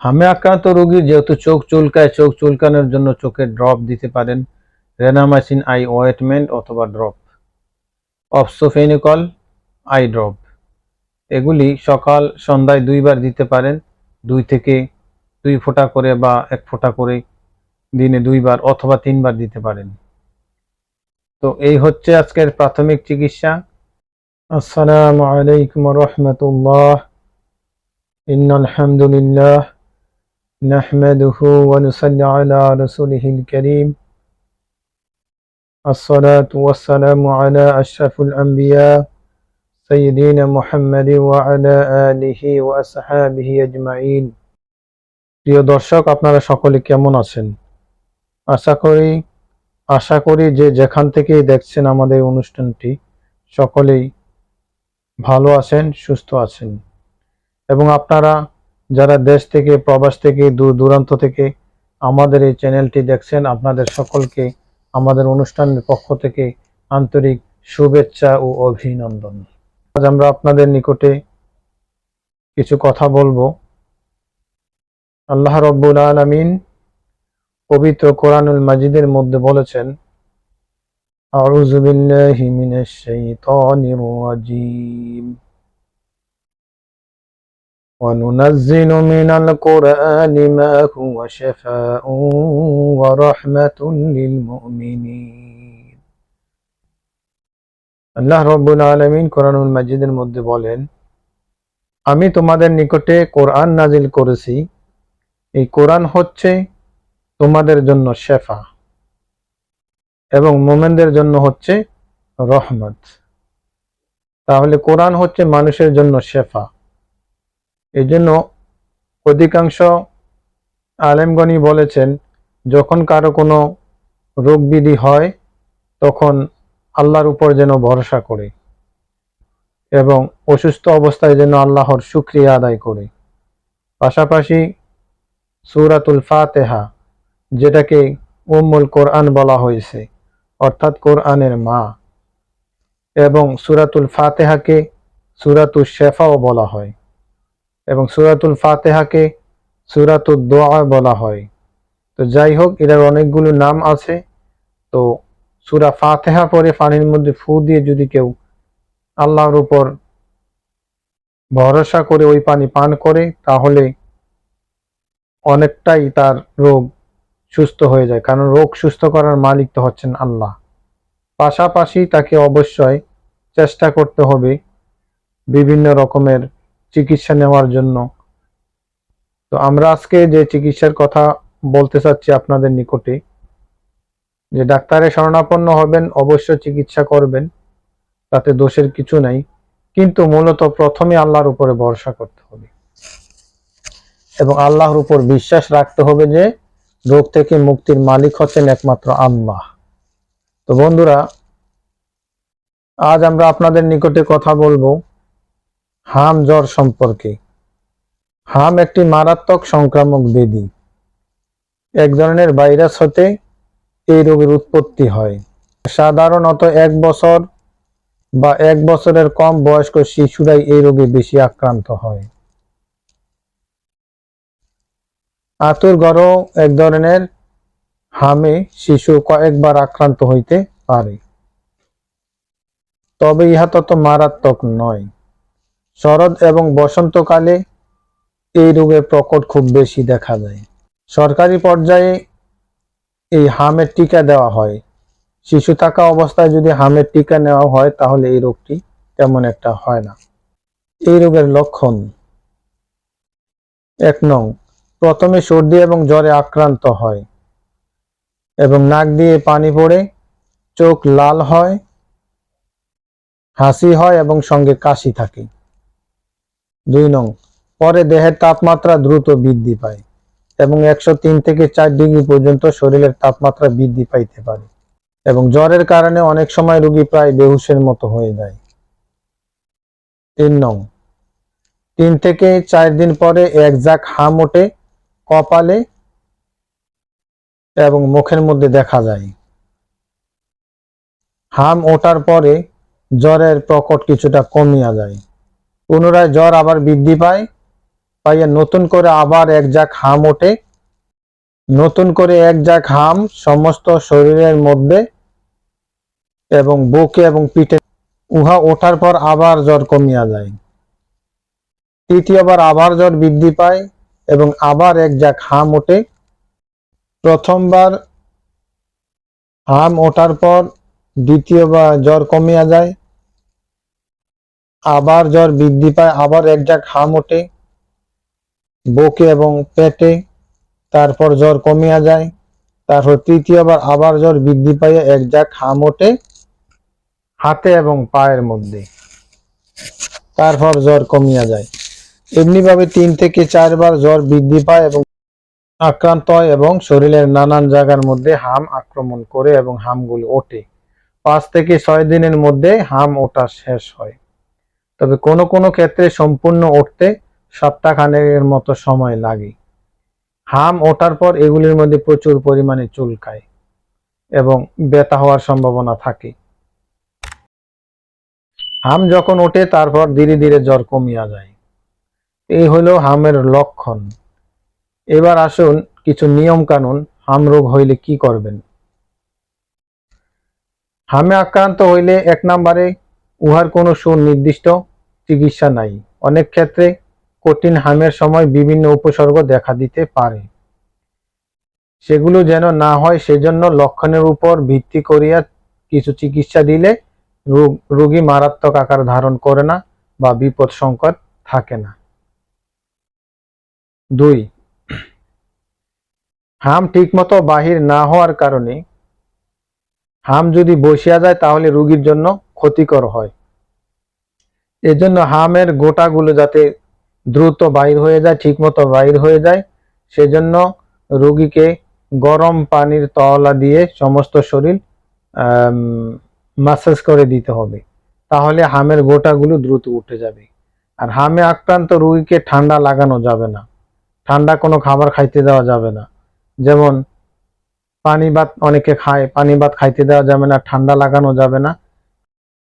হামে আক্রান্ত রোগীর যেহেতু চোখ চুলকায়, চোখ চুলকানোর জন্য চোখের ড্রপ দিতে পারেন। রেনামাসিন আই ওয়েটমেন্ট অথবা ড্রপ। অপসোফেনিকল I drop. এগুলি সকাল, সন্ধ্যায় দুইবার দিতে পারেন। দুই থেকে দুই ফোঁটা করে বা এক ফোঁটা করে দিনে দুইবার অথবা তিনবার দিতে পারেন। তো এই হচ্ছে আজকের প্রাথমিক চিকিৎসা। আসসালামু আলাইকুম রহমতুল্লাহ। ইন্নাল হামদুলিল্লাহ। نحمده ونصلي على رسوله الكريم الصلاة والسلام على أشرف الأنبياء سيدنا محمد وعلى آله وأصحابه أجمعين প্রিয় দর্শক আপনারা সকলে কেমন আছেন আশা করি আশা করি যে যেখান থেকেই দেখছেন আমাদের অনুষ্ঠানটি সকলেই ভালো আছেন সুস্থ আছেন এবং আপনারা যারা দেশ থেকে, প্রবাস থেকে, দূর দূরান্ত থেকে আমাদের এই চ্যানেলটি দেখছেন, আপনাদের সকলকে আমাদের অনুষ্ঠানের পক্ষ থেকে আন্তরিক শুভেচ্ছা ও অভিনন্দন। আজ আমরা আপনাদের নিকটে কিছু কথা বলব। আল্লাহ রব্বুল আলামিন পবিত্র কোরআনুল মাজিদের মধ্যে বলেছেন, আউযু বিল্লাহি মিনাশ শাইতানির রাজীম। وننزل من القرآن ما هو شفاء ورحمة للمؤمنين আল্লাহ রব্বুল আলমিন কোরআনুল মাজিদের মধ্যে বলেন আমি তোমাদের নিকটে কোরআন নাজিল করেছি এই কোরআন হচ্ছে তোমাদের জন্য শেফা এবং মোমেনদের জন্য হচ্ছে রহমত তাহলে কোরআন হচ্ছে মানুষের জন্য শেফা এই জন্য অধিকাংশ আলেমগণই বলেছেন, যখন কারও কোনো রোগ বিধি হয়, তখন আল্লাহর উপর যেন ভরসা করে এবং অসুস্থ অবস্থায় যেন আল্লাহর শুক্রিয়া আদায় করে। পাশাপাশি সুরাতুল ফাতেহা, যেটাকে উম্মুল কোরআন বলা হয়েছে, অর্থাৎ কোরআনের মা, এবং সুরাতুল ফাতেহাকে সুরাতুল শেফাও বলা হয়। এবং সুরাতুল ফাতেহাকে সুরাতুল দোয়া বলা হয়। তো যাই হোক এটার অনেকগুলো নাম আছে। তো সুরা ফাতেহা পরে পানির মধ্যে ফু দিয়ে যদি কেউ আল্লাহর উপর ভরসা করে ওই পানি পান করে, তাহলে অনেকটাই তার রোগ সুস্থ হয়ে যায়। কারণ রোগ সুস্থ করার মালিক তো হচ্ছেন আল্লাহ। পাশাপাশি তাকে অবশ্যই চেষ্টা করতে হবে বিভিন্ন রকমের চিকিৎসা নেওয়ার জন্য। তো আমরা আজকে যে চিকিৎসার কথা বলতে চাচ্ছি আপনাদের নিকটে, যে ডাক্তারের শরণাপন্ন হবেন অবশ্য চিকিৎসা করবেন, তাতে দোষের কিছু নাই। কিন্তু মূলত প্রথমে আল্লাহর উপরে ভরসা করতে হবে। এবং আল্লাহর উপর বিশ্বাস রাখতে হবে যে, রোগ থেকে মুক্তির মালিক হচ্ছেন একমাত্র আল্লাহ। তো বন্ধুরা, আজ আমরা আপনাদের নিকটে কথা বলব হাম জ্বর সম্পর্কে। হাম একটি মারাত্মক সংক্রামক ব্যাধি এক ধরনের ভাইরাস হতে এই রোগের উৎপত্তি হয়। সাধারণত এক বছর বা এক বছরের কম বয়স্ক শিশুরাই এই রোগে বেশি আক্রান্ত হয়। আতুর গড় এক ধরনের হামে শিশু কয়েকবার আক্রান্ত হইতে পারে। তবে ইহা তত মারাত্মক নয়। শরৎ এবং বসন্তকালে এই রোগের প্রকট খুব বেশি দেখা যায়। সরকারি পর্যায়ে এই হামের টিকা দেওয়া হয়। শিশু থাকা অবস্থায় যদি হামের টিকা নেওয়া হয়, তাহলে এই রোগটি তেমন একটা হয় না। এই রোগের লক্ষণ এক নং, প্রথমে সর্দি এবং জ্বরে আক্রান্ত হয় এবং নাক দিয়ে পানি পড়ে, চোখ লাল হয়, হাসি হয় এবং সঙ্গে কাশি থাকে। দুই নং, পরে দেহের তাপমাত্রা দ্রুত বৃদ্ধি পায় এবং একশো তিন থেকে চার ডিগ্রি পর্যন্ত শরীরের তাপমাত্রা বৃদ্ধি পাইতে পারে এবং জ্বরের কারণে অনেক সময় রোগী প্রায় বেহুশের মতো হয়ে যায়। তিন নং, তিন থেকে চার দিন পরে এক জাক হাম ওঠে কপালে এবং মুখের মধ্যে দেখা যায়। হাম ওঠার পরে জ্বরের প্রকট কিছুটা কমিয়া যায়। পুনরায় জ্বর আবার বৃদ্ধি পায়, পাইয়া নতুন করে আবার এক জাক হাম ওঠে। নতুন করে এক জাক হাম সমস্ত শরীরের মধ্যে এবং বুকে এবং পিঠে উহা ওঠার পর আবার জ্বর কমিয়া যায়। তৃতীয়বার আবার জ্বর বৃদ্ধি পায় এবং আবার এক জাক হাম ওঠে। প্রথমবার হাম ওঠার পর দ্বিতীয়বার জ্বর কমিয়া যায়। আবার জ্বর বৃদ্ধি পায়, আবার এক জাক হাম ওঠে বুকে এবং পেটে, তারপর জ্বর কমিয়া যায়, তারপর তৃতীয়বার আবার জ্বর বৃদ্ধি পাইয়া এক জাক হাম ওঠে হাতে এবং পায়ের মধ্যে, তারপর জ্বর কমিয়া যায়। এমনি ভাবে তিন থেকে চারবার জ্বর বৃদ্ধি পায় এবং আক্রান্ত হয় এবং শরীরের নানান জায়গার মধ্যে হাম আক্রমণ করে এবং হামগুলো ওঠে। পাঁচ থেকে ছয় দিনের মধ্যে হাম ওঠা শেষ হয়। তবে কোনো কোনো ক্ষেত্রে সম্পূর্ণ উঠতে সপ্তাহখানেকের মতো সময় লাগে। হাম ওঠার পর এগুলির মধ্যে প্রচুর পরিমাণে চুলকায় এবং ব্যথা হওয়ার সম্ভাবনা থাকে। হাম যখন ওঠে তারপর ধীরে ধীরে জ্বর কমিয়া যায়। এই হলো হামের লক্ষণ। এবার আসুন কিছু নিয়ম কানুন হাম রোগ হইলে কি করবেন। হামে আক্রান্ত হইলে এক নম্বরে উহার কোনো সুনির্দিষ্ট চিকিৎসা নাই। অনেক ক্ষেত্রে কঠিন হামের সময় বিভিন্ন উপসর্গ দেখা দিতে পারে। সেগুলো যেন না হয়, সেজন্য লক্ষণের উপর ভিত্তি করিয়া কিছু চিকিৎসা দিলে রোগী মারাত্মক আকার ধারণ করে না বা বিপদ সংকট থাকে না। দুই, হাম ঠিকমতো বাহির না হওয়ার কারণে হাম যদি বসিয়া যায় তাহলে রোগীর জন্য ক্ষতিকর হয়। এজন্য হামের গোটাগুলো যাতে দ্রুত বাইর হয়ে যায়, ঠিকমতো বাইর হয়ে যায়, সেজন্য রোগীকে গরম পানির তওলা দিয়ে সমস্ত শরীর মাসাজ করে দিতে হবে। তাহলে হামের গোটাগুলো দ্রুত উঠে যাবে। আর হামে আক্রান্ত রুগীকে ঠান্ডা লাগানো যাবে না। ঠান্ডা কোনো খাবার খাইতে দেওয়া যাবে না। যেমন পানি ভাত অনেকে খায় পানি ভাত খাইতে দেওয়া যাবে না, ঠান্ডা লাগানো যাবে না।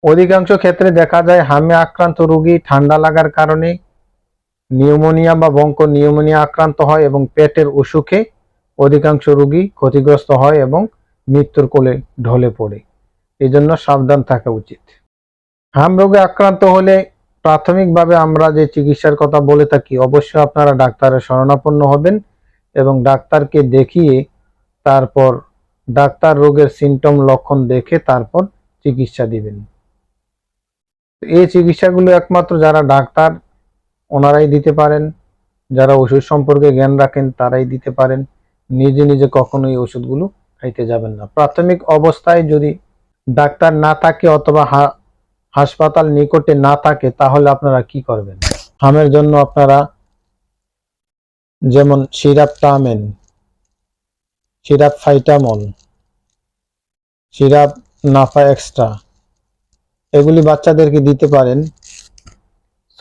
অধিকাংশ ক্ষেত্রে দেখা যায় হামে আক্রান্ত রোগী ঠান্ডা লাগার কারণে নিউমোনিয়া বা বঙ্ক নিউমোনিয়া আক্রান্ত হয় এবং পেটের অসুখে অধিকাংশ রোগী ক্ষতিগ্রস্ত হয় এবং মৃত্যুর কোলে ঢলে পড়ে। এই জন্য সাবধান থাকা উচিত। হাম রোগে আক্রান্ত হলে প্রাথমিকভাবে আমরা যে চিকিৎসার কথা বলে থাকি, অবশ্যই আপনারা ডাক্তারের শরণাপন্ন হবেন এবং ডাক্তারকে দেখিয়ে তারপর ডাক্তার রোগের সিমটম, লক্ষণ দেখে তারপর চিকিৎসা দিবেন। এই চিকিৎসাগুলো একমাত্র যারা ডাক্তার, ওনারাই দিতে পারেন। যারা ওষুধ সম্পর্কে জ্ঞান রাখেন, তারাই দিতে পারেন। নিজে নিজে কখনোই ওষুধগুলো খাইতে যাবেন না। প্রাথমিক অবস্থায় যদি ডাক্তার না থাকে অথবা হাসপাতাল নিকটে না থাকে, তাহলে আপনারা কি করবেন? হামের জন্য আপনারা যেমন সিরাপ টামেন সিরাপ ফাইটামল সিরাপ নাফা এক্সট্রা এগুলি বাচ্চাদেরকে দিতে পারেন।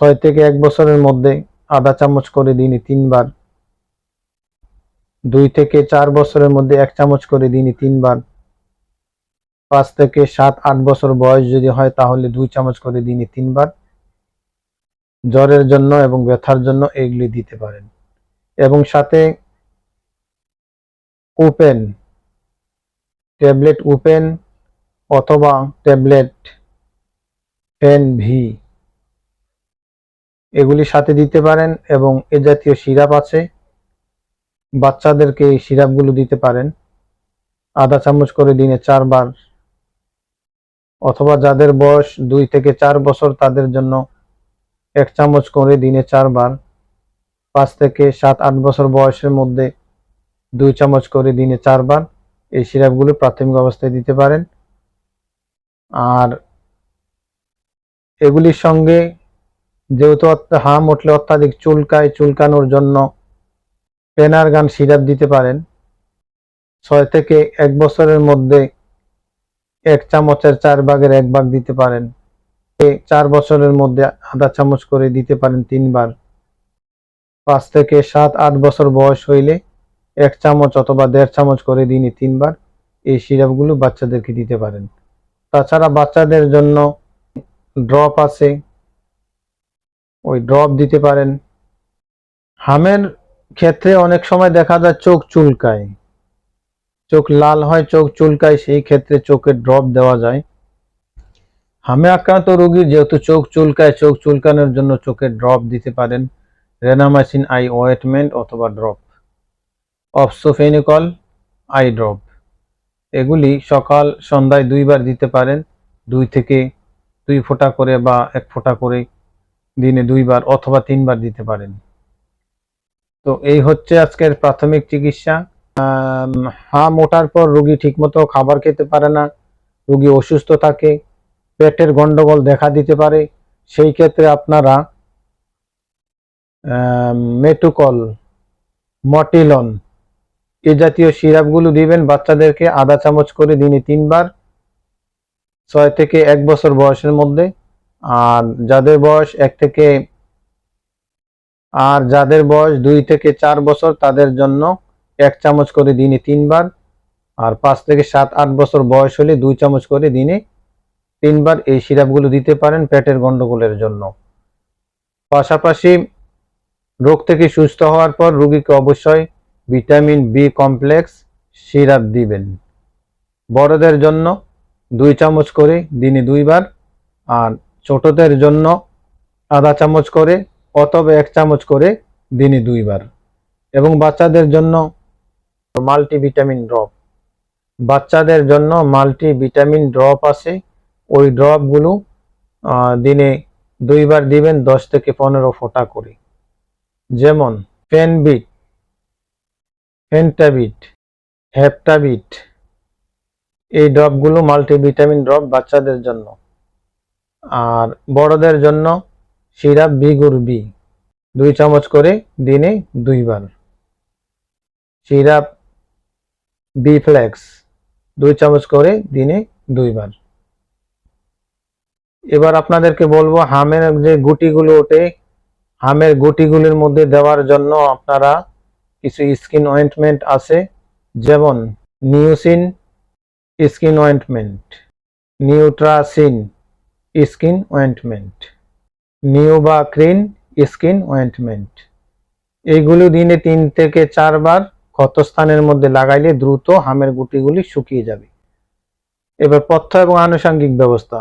ছয় থেকে এক বছরের মধ্যে আধা চামচ করে দিনে তিনবার। দুই থেকে চার বছরের মধ্যে এক চামচ করে দিনে তিনবার। পাঁচ থেকে সাত, আট বছর বয়স যদি হয় তাহলে দুই চামচ করে দিনে তিনবার। জ্বরের জন্য এবং ব্যথার জন্য এগুলি দিতে পারেন। এবং সাথে ওপেন, ট্যাবলেট ওপেন অথবা ট্যাবলেট পেন ভি এগুলি সাথে দিতে পারেন এবং এ জাতীয় সিরাপ আছে। বাচ্চাদেরকে এই সিরাপগুলো দিতে পারেন। আধা চামচ করে দিনে চারবার। অথবা যাদের বয়স দুই থেকে চার বছর, তাদের জন্য এক চামচ করে দিনে চারবার। পাঁচ থেকে সাত, আট বছর বয়সের মধ্যে দুই চামচ করে দিনে চারবার। এই সিরাপগুলো প্রাথমিক অবস্থায় দিতে পারেন। আর এগুলির সঙ্গে যেহেতু হাম উঠলে অত্যাধিক চুলকায়, চুলকানোর জন্য পেনার গান সিরাপ দিতে পারেন। ছয় থেকে এক বছরের মধ্যে এক চামচের চার ভাগের এক ভাগ দিতে পারেন। চার বছরের মধ্যে আধা চামচ করে দিতে পারেন তিনবার। পাঁচ থেকে সাত, আট বছর বয়স হইলে এক চামচ অথবা দেড় চামচ করে দিনে তিনবার এই সিরাপগুলো বাচ্চাদেরকে দিতে পারেন। তাছাড়া বাচ্চাদের জন্য ড্রপ আছে, ওই ড্রপ দিতে পারেন। হামের ক্ষেত্রে অনেক সময় দেখা যায় চোখ চুলকায়। চোখ লাল হয়, চোখ চুলকায়, সেই ক্ষেত্রে চোখের ড্রপ দেওয়া যায়। হামে আক্রান্ত রোগীর যেহেতু চোখ চুলকায়, চোখ চুলকানোর জন্য চোখের ড্রপ দিতে পারেন। রেনামাইসিন আই ওয়েটমেন্ট অথবা ড্রপ অপসোফেনিকল আই ড্রপ এগুলি সকাল, সন্ধ্যায় দুইবার দিতে পারেন, দুই থেকে দুই ফোঁটা করে বা এক ফোঁটা করে দিনে দুইবার অথবা তিনবার দিতে পারেন। তো এই হচ্ছে আজকের প্রাথমিক চিকিৎসা। হাম ওঠার পর রোগী ঠিকমতো খাবার খেতে পারে না, রোগী অসুস্থ থাকে, পেটের গন্ডগোল দেখা দিতে পারে, সেই ক্ষেত্রে আপনারা মেটুকল, মটিলন এ জাতীয় সিরাপগুলো দিবেন। বাচ্চাদেরকে আধা চামচ করে দিনে তিনবার। ছয় থেকে এক বছর বয়সের মধ্যে, আর যাদের বয়স এক থেকে, আর যাদের বয়স দুই থেকে চার বছর, তাদের জন্য এক চামচ করে দিনে তিনবার, আর পাঁচ থেকে সাত, আট বছর বয়স হলে দুই চামচ করে দিনে তিনবার এই সিরাপগুলো দিতে পারেন পেটের গন্ডগোলের জন্য। পাশাপাশি রোগ থেকে সুস্থ হওয়ার পর রোগীকে অবশ্যই ভিটামিন বি কমপ্লেক্স সিরাপ দিবেন। বড়দের জন্য দুই চামচ করে দিনে দুইবার আর ছোটদের জন্য আধা চামচ করে অথবা এক চামচ করে দিনে দুইবার। এবং বাচ্চাদের জন্য মাল্টিভিটামিন ড্রপ। বাচ্চাদের জন্য মাল্টিভিটামিন ড্রপ আছে। ওই ড্রপগুলো দিনে দুইবার দিবেন দশ থেকে পনেরো ফোঁটা করে। যেমন ফেনবিট, ফেন্টাবিট, হেপটাবিট এই ড্রপগুলো মাল্টিভিটামিন ড্রপ বাচ্চাদের জন্য। আর বড়দের জন্য সিরাপ বি বিগুর বি দুই চামচ করে দিনে দুইবার। সিরাপ বি ফ্লেক্স দুই চামচ করে দিনে দুইবার। এবার আপনাদেরকে বলব হামের যে গুটিগুলো ওঠে, হামের গুটিগুলির মধ্যে দেওয়ার জন্য আপনারা কিছু স্কিন অয়েন্টমেন্ট আছে, যেমন নিউসিন স্কিন অয়েন্টমেন্ট, নিউট্রাসিন, স্কিন অয়েন্টমেন্ট, নিউবাক্রিন, স্কিন অয়েন্টমেন্ট। এইগুলো দিনে তিন থেকে চারবার ক্ষতস্থানের মধ্যে লাগাইলে দ্রুত হামের গুটিগুলি শুকিয়ে যাবে। এবার পথ্য এবং আনুষঙ্গিক ব্যবস্থা।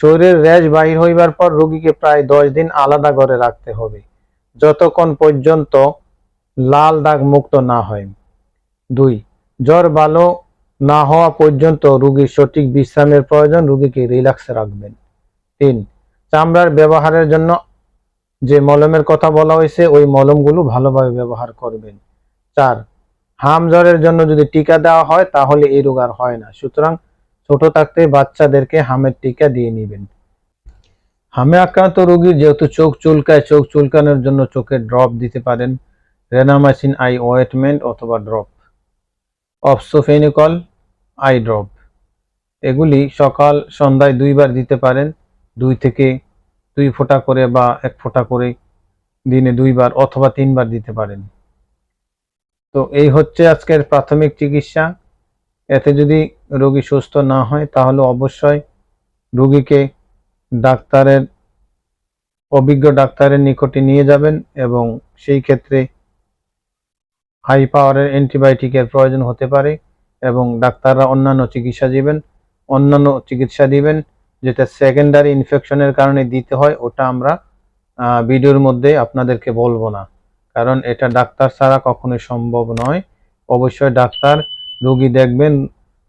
শরীরের র্যাশ বাহির হইবার পর রোগীকে প্রায় দশ দিন আলাদা ঘরে রাখতে হবে, যতক্ষণ পর্যন্ত লাল দাগ মুক্ত না হয়। দুই, জ্বর ভালো না হওয়া পর্যন্ত রুগীর সঠিক বিশ্রামের প্রয়োজন, রুগীকে রিল্যাক্সে রাখবেন। তিন, চামড়ার ব্যবহারের জন্য যে মলমের কথা বলা হয়েছে, ওই মলমগুলো ভালোভাবে ব্যবহার করবেন। চার, হাম জ্বরের জন্য যদি টিকা দেওয়া হয়, তাহলে এই রোগ আর হয় না। সুতরাং ছোট থাকতে বাচ্চাদেরকে হামের টিকা দিয়ে নেবেন। হামে আক্রান্ত রোগীর যেহেতু চোখ চুলকায়, চোখ চুলকানোর জন্য চোখের ড্রপ দিতে পারেন। রেনামাইসিন আই ওয়েটমেন্ট অথবা ড্রপ। অপসোফেনিকল আই ড্রপ এগুলি সকাল সন্ধ্যায় দুইবার দিতে পারেন। দুই থেকে দুই ফোঁটা করে বা এক ফোঁটা করে দিনে দুইবার অথবা তিনবার দিতে পারেন। তো এই হচ্ছে আজকের প্রাথমিক চিকিৎসা। এতে যদি রোগী সুস্থ না হয়, তাহলে অবশ্যই রোগীকে ডাক্তারের, অভিজ্ঞ ডাক্তারের নিকটে নিয়ে যাবেন এবং সেই ক্ষেত্রে হাই পাওয়ারের অ্যান্টিবায়োটিকের প্রয়োজন হতে পারে। এবং ডাক্তাররা অন্যান্য চিকিৎসা দিবেন, অন্যান্য চিকিৎসা দিবেন, যেটা সেকেন্ডারি ইনফেকশনের কারণে দিতে হয়, ওটা আমরা ভিডিওর মধ্যে আপনাদেরকে বলব না। কারণ এটা ডাক্তার ছাড়া কখনোই সম্ভব নয়। অবশ্যই ডাক্তার রোগী দেখবেন,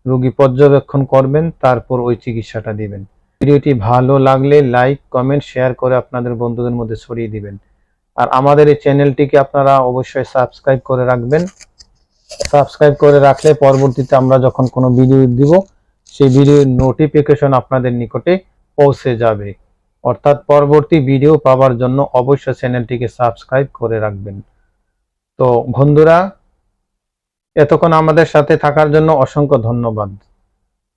রোগী পর্যবেক্ষণ করবেন, তারপর ওই চিকিৎসাটা দিবেন। ভিডিওটি ভালো লাগলে লাইক, কমেন্ট, শেয়ার করে আপনাদের বন্ধুদের মধ্যে ছড়িয়ে দিবেন। আর আমাদের এই চ্যানেলটিকে আপনারা অবশ্যই সাবস্ক্রাইব করে রাখবেন। সাবস্ক্রাইব করে রাখলে পরবর্তীতে আমরা যখন কোনো ভিডিও দিব, সেই ভিডিওর নোটিফিকেশন আপনাদের নিকটে পৌঁছে যাবে। অর্থাৎ পরবর্তী ভিডিও পাওয়ার জন্য অবশ্যই চ্যানেলটিকে সাবস্ক্রাইব করে রাখবেন। তো বন্ধুরা, এতক্ষণ আমাদের সাথে থাকার জন্য অসংখ্য ধন্যবাদ।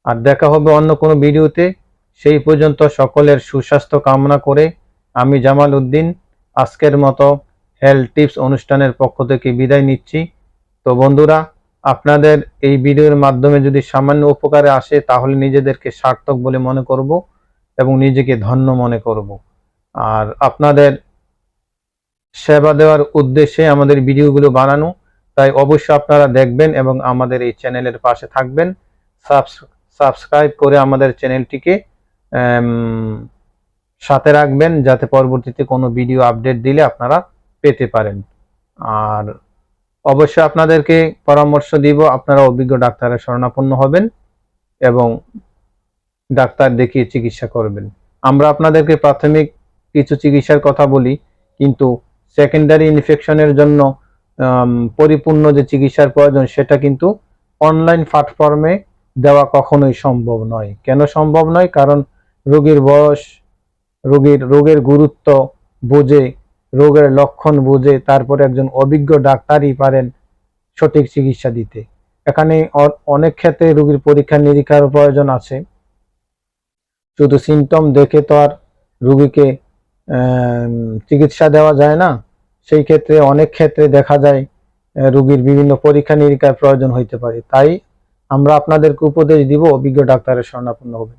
আর দেখা হবে অন্য কোনো ভিডিওতে সেই পর্যন্ত সকলের সুস্বাস্থ্য কামনা করে আমি জামাল উদ্দিন। আজকের মতো হেলথ টিপস অনুষ্ঠানের পক্ষ থেকে বিদায় নিচ্ছি। তো বন্ধুরা, আপনাদের এই ভিডিওর মাধ্যমে যদি সামান্য উপকারে আসে, তাহলে নিজেদেরকে সার্থক বলে মনে করব এবং নিজেকে ধন্য মনে করব। আর আপনাদের সেবা দেওয়ার উদ্দেশ্যে আমাদের ভিডিওগুলো বানানো, তাই অবশ্যই আপনারা দেখবেন এবং আমাদের এই চ্যানেলের পাশে থাকবেন। সাবস্ক্রাইব করে আমাদের চ্যানেলটিকে সাথে রাখবেন, যাতে পরবর্তীতে কোনো ভিডিও আপডেট দিলে আপনারা পেতে পারেন। আর অবশ্যই আপনাদেরকে পরামর্শ দিব, আপনারা অভিজ্ঞ ডাক্তারের শরণাপন্ন হবেন এবং ডাক্তার দেখিয়ে চিকিৎসা করবেন। আমরা আপনাদেরকে প্রাথমিক কিছু চিকিৎসার কথা বলি, কিন্তু সেকেন্ডারি ইনফেকশনের জন্য পরিপূর্ণ যে চিকিৎসার প্রয়োজন, সেটা কিন্তু অনলাইন প্ল্যাটফর্মে দেওয়া কখনোই সম্ভব নয়। কেন সম্ভব নয়? কারণ রোগীর বয়স, রোগীর, রোগের গুরুত্ব বুঝে রোগের লক্ষণ বুঝে তারপরে একজন অভিজ্ঞ ডাক্তারই পারেন সঠিক চিকিৎসা দিতে। এখানে অনেক ক্ষেত্রে রোগীর পরীক্ষা নিরীক্ষার প্রয়োজন আছে। শুধু সিমটম দেখে তো আর রোগীকে চিকিৎসা দেওয়া যায় না। সেই ক্ষেত্রে অনেক ক্ষেত্রে দেখা যায় রোগীর বিভিন্ন পরীক্ষা নিরীক্ষার প্রয়োজন হইতে পারে। তাই আমরা আপনাদেরকে উপদেশ দিব, অভিজ্ঞ ডাক্তারের শরণাপন্ন হবেন।